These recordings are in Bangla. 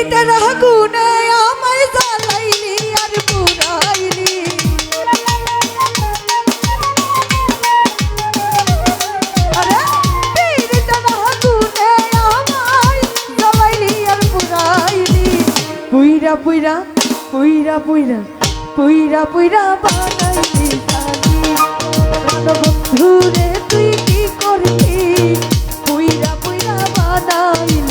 এটা রাগুনে আমায় জ্বালাইলি আর পুরাইলি। পুইরা পুইরা পুইরা পুইরা পুইরা পুইরা বানাইলি বন্ধু রে তুই কি করলি পুইরা পুইরা বানাইলি।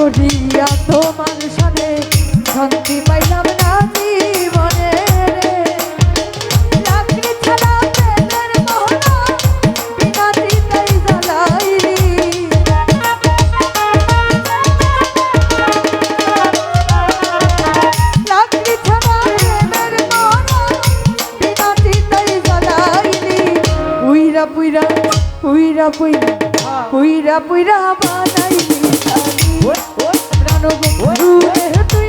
করিয়া তোমার সাথে শান্তি পাইলাম না জীবনে চাকরি ছাড়া Uira, uira, uira, uira. পুইরা পুইরা বানাইলি প্রাণ তুই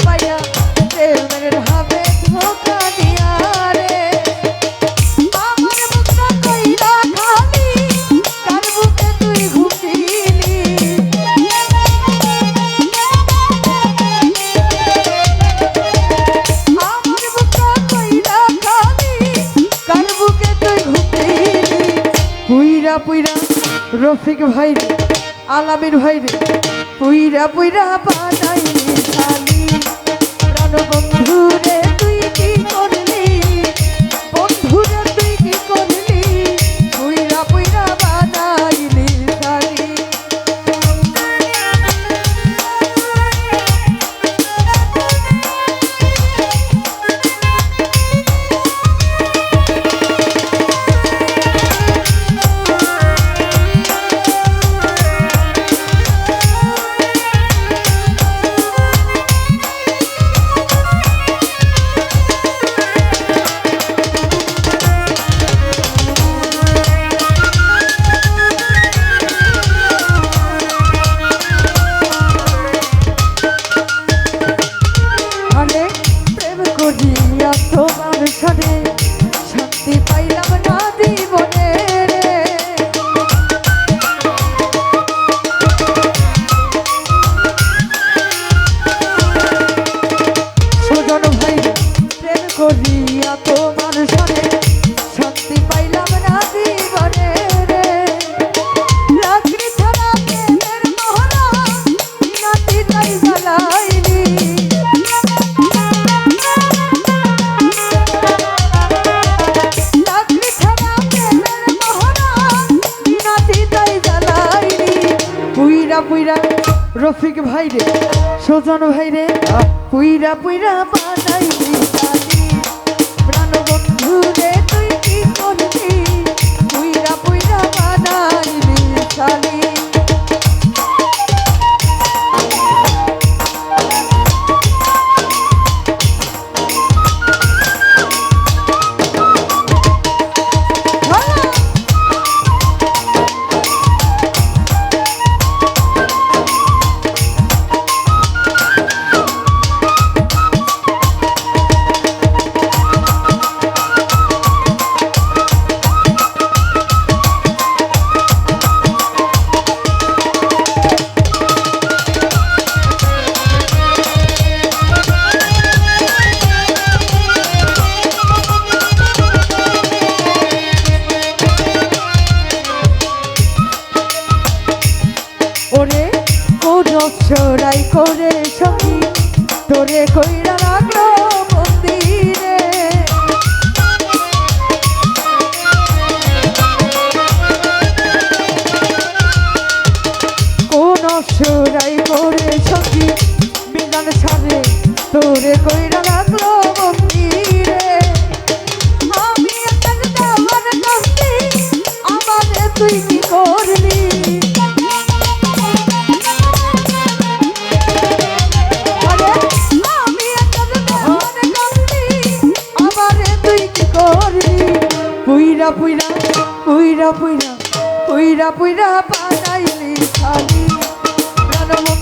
রফিক ভাই রে আলামির ভাই রে পুইরা পুইরা বানাই খালি পুইরা রফিক ভাই রে সোজন ভাই রে পুইরা পুইরা পাতাই প্রাণ বন্ধু রে dejo. পুইরা পুইরা পুইরা পুইরা পুইরা পাতাইলি খালি প্রাণ